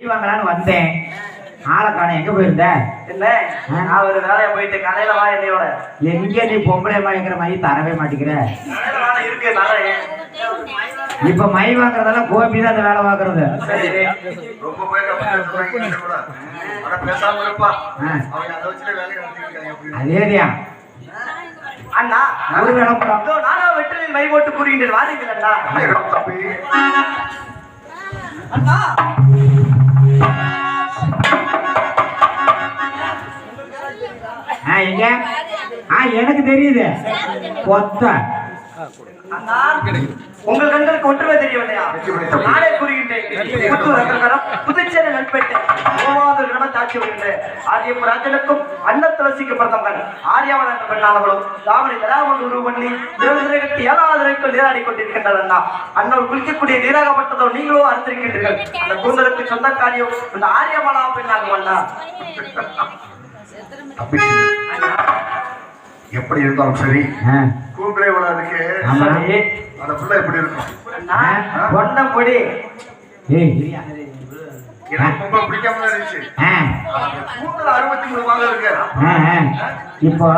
வாங்கலான்னு வந்தேன். ஆளை காண எங்க போயிருந்த? என்ன? நான் ஒரு வேலையா போயிட்டு கடையில வா என்னையோட. எங்க நீ பொம்பளை மயக்கிற மை தரவே மாட்டேங்கிற. வேலை இருக்கு இப்ப மை வாங்குறதெல்லாம் கோபி தான் அந்த வேலை வாங்குறது. அதேதியா அண்ணா. ஒரு அதோ நானா மை போட்டு அண்ணா? ஐயோ, தம்பி. அண்ணா. எங்க ஆ எனக்கு தெரியுது. கொத்த உங்கள் கண்களுக்கு ஒன்றுமே தெரியவில்லையா? நானே கூறுகின்றேன். புதுச்சேரி நண்பேட்டை மூவாவது நிலம தாட்சி வருகின்றேன் ஆரியம் ராஜனுக்கும் அன்ன துளசிக்கு பிரதமன் ஆரியாவன் என்ற பெண்ணானவளும் தாமரை தராமன் உருவு பண்ணி ஏழு கட்டி ஏழாவது திரைக்குள் நீராடி கொண்டிருக்கின்றார் அண்ணா. அண்ணன் குளிக்கக்கூடிய நீராகப்பட்டதோ நீங்களோ அறிந்திருக்கின்றீர்கள் அந்த கூந்தலுக்கு சொந்தக்காரியம் இந்த ஆரியமலா பெண்ணாகும் அண்ணா. தம்பி, எப்படி இருந்தாலும் சரி. ஆ, கூகுளே இவ்வளவு இருக்கு. அந்த பிள்ளை எப்படி இருக்கும்? அண்ணா கொண்ட பொடி? எனக்கு ரொம்ப பிடிக்காம இருந்துச்சு. ஆ, கூகுள் அறுபத்தி மூணு வாங்க இருக்கு. இப்போ.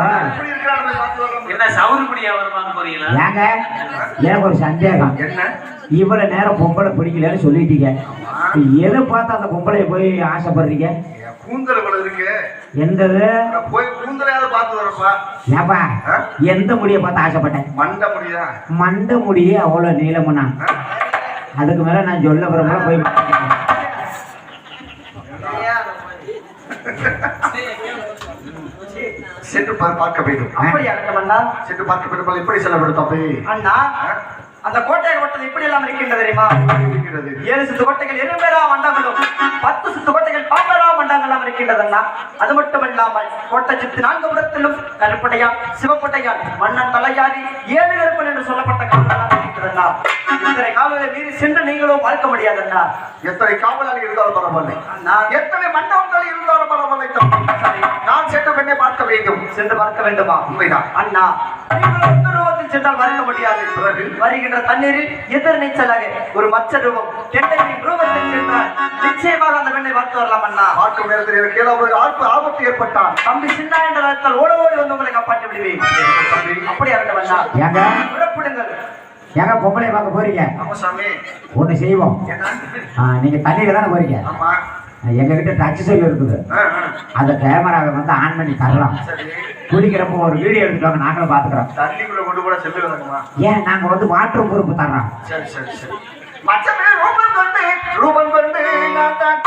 என்ன சவுறு குடியா வருவாங்க போறீங்களா? ஏங்க எனக்கு ஒரு சந்தேகம். என்ன? இவ்வளவு நேரம் பொம்பளை பிடிக்கலன்னு சொல்லிட்டீங்க. எதை பார்த்து அந்த பொம்பளைய போய் ஆசைப்படுறீங்க? கூந்தல் இருக்கு? எந்தது? போய் கூந்தலையாவது பார்த்து வரப்பா. ஏப்பா? எந்த முடியை பார்த்து ஆசைப்பட்டேன்? மண்டை முடியா? மண்டை முடியே அவ்வளோ நீளமுண்ணா. அதுக்கு மேல நான் சொல்ல விரும்பல போய். சென்று பார்க்க வேண்டும். அப்படி அண்ணா சென்று பார்க்க வேண்டும் எப்படி செல்லப்படும் அண்ணா அந்த கோட்டை கோட்டை இப்படி எல்லாம் இருக்கின்றது தெரியுமா? இருக்கிறது ஏழு சுத்து கோட்டைகள் இருபேரா மண்டங்களும் பத்து சுத்து கோட்டைகள் மண்டங்களாம் இருக்கின்றது அண்ணா அது மட்டும் இல்லாமல் கோட்டை சுத்தி நான்கு புறத்திலும் கருப்படையான் சிவப்பட்டையான் மன்னன் தலையாரி ஏழு கருப்பன் என்று சொல்லப்பட்ட காவலாம் இருக்கின்றது அண்ணா இத்தனை காவலை மீறி சென்று நீங்களும் பார்க்க முடியாது அண்ணா எத்தனை காவலாளி இருந்தாலும் பரவாயில்லை. அண்ணா. எத்தனை மண்டபங்கள் இருந்தாலும் பரவாயில்லை. நான் சென்று பெண்ணை பார்க்க வேண்டும். சென்று பார்க்க வேண்டுமா? உண்மைதான். அண்ணா. சென்றால் மறக்க முடியாது. பிறகு வருகின்ற தண்ணீரில் எதிர் நீச்சலாக ஒரு மச்ச ரூபம் கெண்டையின் ரூபத்தில் சென்றால் நிச்சயமாக அந்த பெண்ணை பார்த்து வரலாம் அண்ணா. பார்க்கும் நேரத்தில் எனக்கு ஏதாவது ஆபத்து ஆபத்து ஏற்பட்டால். தம்பி சின்ன என்ற நேரத்தில் ஓட ஓடி வந்து உங்களை காப்பாற்றி விடுவேன். அப்படி அரட்டும் அண்ணா. ஏங்க? புறப்படுங்கள். ஏங்க பொம்பளைய பார்க்க போறீங்க? ஒண்ணு செய்வோம். நீங்க தண்ணியில தானே போறீங்க? ஆமா. எங்க கிட்ட டச் செல் இருக்குது. அந்த கேமராவை வந்து ஆன் பண்ணி தரலாம். சரி. குடிக்கிறப்போ ஒரு வீடியோ எடுத்துட்டு வாங்க நாங்களும் பாத்துக்கிறோம் தண்ணிக்குள்ள கொண்டு கூட செல்லு வேணுமா ஏன் நாங்க வந்து வாட்டர் பொறுப்பு தர்றோம். சரி சரி சரி. மச்சமே ரூபம் கொண்டு ரூபம் கொண்டு நான் தான்.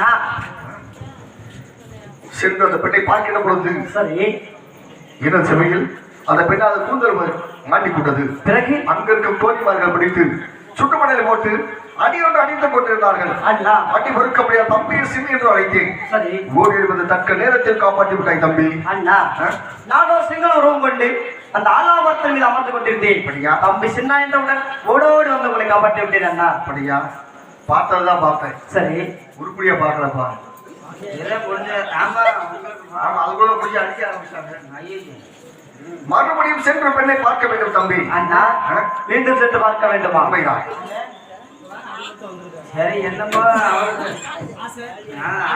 அண்ணா சென்று அந்த பெண்ணை பார்க்கிற பொழுது சரி. என்ன சமையல் அந்த பெண்ணை அது கூந்தல் மாட்டிக்கொண்டது பிறகு? அங்க இருக்கும் தோழிமார்கள் பிடித்து சுட்டுமணலை போட்டு அடி ஒன்று அடித்து கொண்டிருந்தார்கள். அண்ணா அடி பொறுக்க முடியாத தம்பியை சிம்மி என்று அழைத்தேன். சரி. ஓடி எழுவது தக்க நேரத்தில் காப்பாற்றி விட்டாய் தம்பி. அண்ணா? நானும் சிங்கள உருவம் கொண்டு அந்த ஆலாவரத்தின் மீது அமர்ந்து கொண்டிருந்தேன். அப்படியா? தம்பி சின்ன என்றவுடன் ஓடோடி வந்து உங்களை காப்பாற்றி விட்டேன் அண்ணா அப்படியா? பார்த்ததுதான் பார்த்தேன். சரி. உருப்படியா பார்க்கலப்பா ஆமா அதுக்குள்ள முடிய அடிக்க ஆரம்பிச்சாங்க. மறுபடியும் சென்று பெண்ணை பார்க்க வேண்டும் தம்பி. அண்ணா? மீண்டும் சென்று பார்க்க வேண்டுமா? உண்மைதான். சரி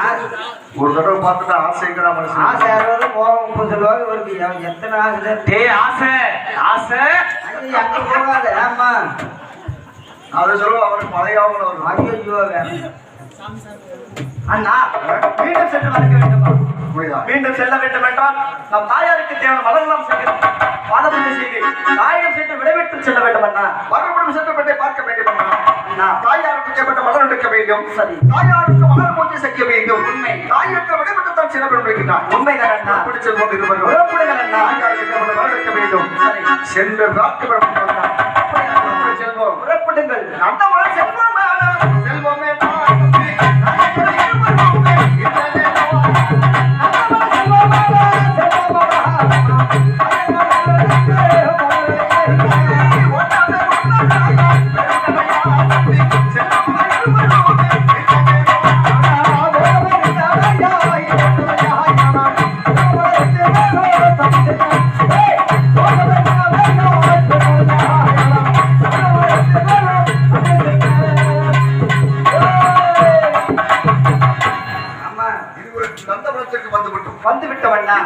ஆசை- ஒரு தடவை பார்த்துட்டா ஆசைங்களா ஆசை மனசு யாராவது போகும் சொல்லுவாங்க இவருக்கு எவ- எத்தனை ஆசை டேய் ஆசை. ஆசை. அங்க போகாத. ஆமா. அதை சொல்லுவோம் அவருக்கு பழையாவும் வரும். ஐயோ அண்ணா மீண்டும் சென்று பார்க்க வேண்டுமா? மீண்டும் செல்ல வேண்டும் என்றால் நம் தாயாருக்கு தேவையான மலரெல்லாம் செய்து பாதபூஜை செய்து தாயிடம் சென்று விடைபெற்று செல்ல வேண்டும் அண்ணா மறுபடியும் சென்று பார்க்க வேண்டும் அண்ணா. தாயாருக்கு தேவைப்பட்ட மலர் எடுக்க வேண்டும். சரி. தாயாருக்கு மலர் பூஜை செய்ய வேண்டும். உண்மை. தாயாருக்கு விடைபெற்று தான் சின்ன பெண் வைக்கிறார் உண்மைதான் அண்ணா. செல்வோம் தாயாருக்கு மலர் எடுக்க வேண்டும். சரி. சென்று பார்க்க வேண்டும் அண்ணா. நந்தவன செல்வமே. செல்வமே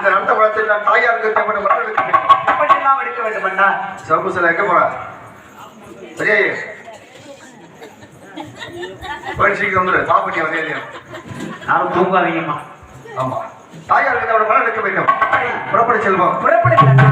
இந்த நந்தவனத்தில் நான் தாயாருக்கு தேவையான மரங்களுக்கு எப்படியெல்லாம் எடுக்க வேண்டும் அண்ணா. சிவப்பு சிலை எங்க போற? சரியா பயிற்சிக்கு வந்துடு பாப்பட்டி இல்லையா? யாரும் தூங்காதீங்கம்மா. ஆமா. தாயாருக்கு தேவையான மரம் எடுக்க வேண்டும். புறப்படி செல்வோம். புறப்படுங்கள் அண்ணா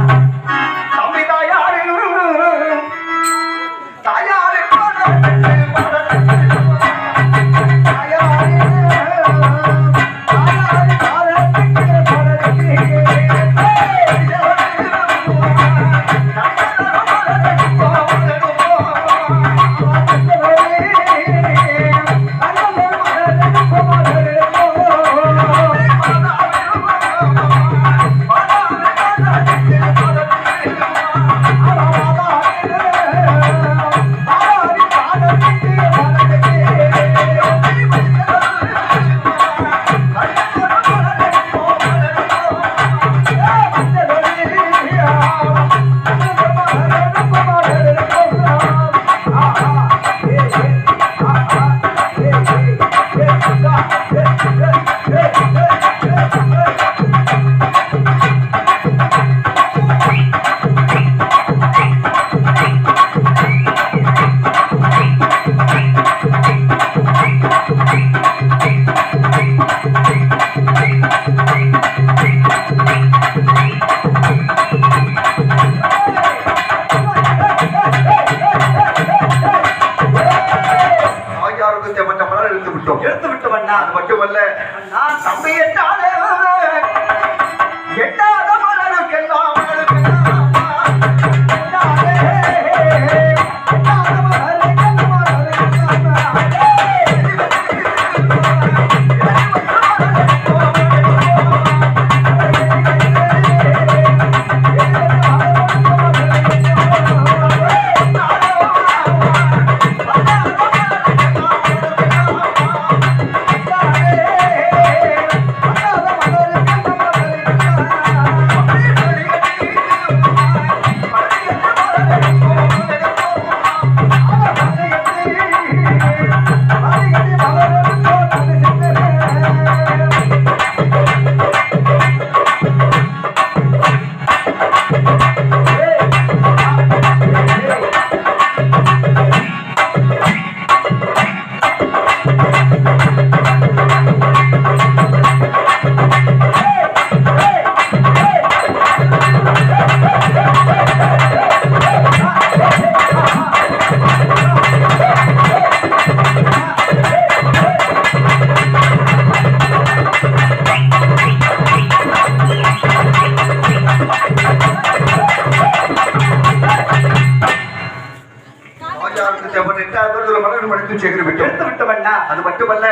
எட்டாவது தூரத்தில் மலர் எடுத்து சேர்த்து விட்டோம் எடுத்து விட்டவண்ணா அது மட்டுமல்ல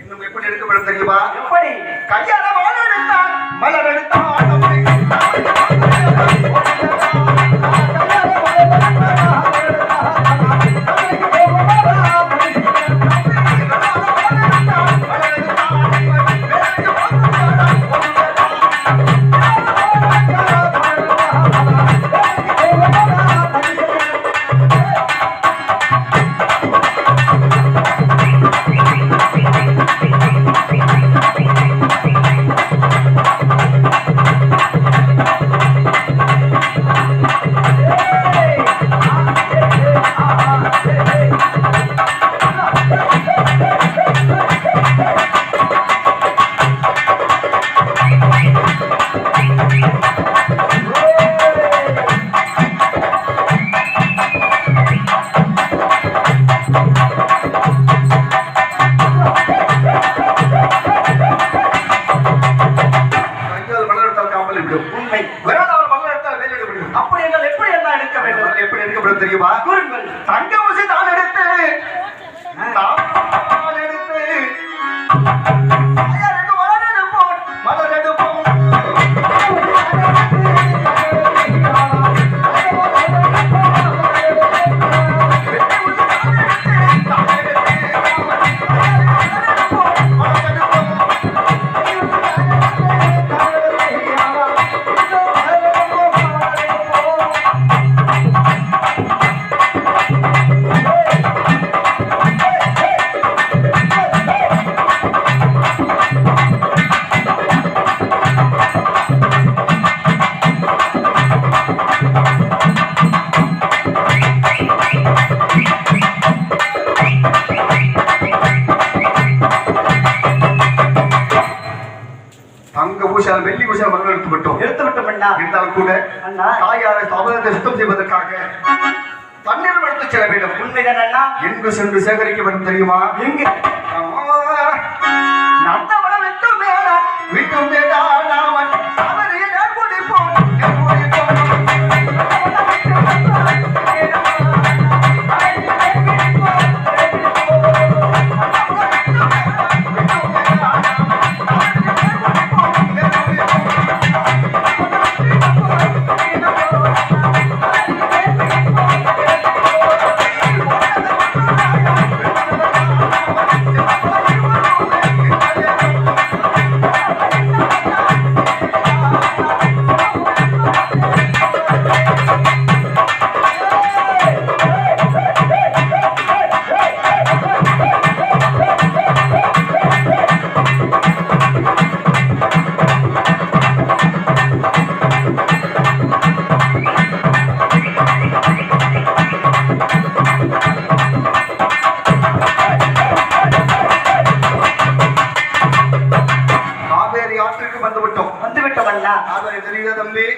இன்னும் எப்படி எடுக்கப்படும் தெரியுமா? எப்படி? கையால மலர் எடுத்தான். மலர் எடுத்தான். தங்க தங்க பூஷால் வெள்ளி பூஷால் மலர் எடுத்து விட்டோம். எடுத்து விட்டோம் அண்ணா. இருந்தாலும் கூட அண்ணா. தாயாரை தாமதத்தை சுத்தம் செய்வதற்காக தண்ணீர் எடுத்து செல்ல வேண்டும் உண்மைதான் அண்ணா? எங்கு சென்று சேகரிக்க வேண்டும் தெரியுமா? எங்க? நந்தவனம் விட்டு மேல விட்டு மேலானாமன்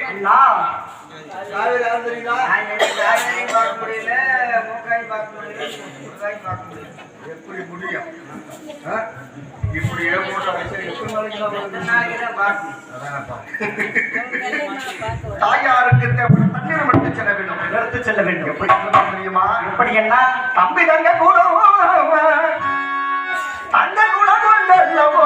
அண்ணா. பார்க்க முடியல மூக்காய் பார்க்க எப்படி முடியும் இப்படி தாயாருக்கு தண்ணீர் மட்டும் செல்ல வேண்டும். எடுத்து செல்ல வேண்டும். எப்படி முடியுமா? எப்படி என்ன? தம்பி தங்க கூட தங்க கூட கொண்டல்லவோ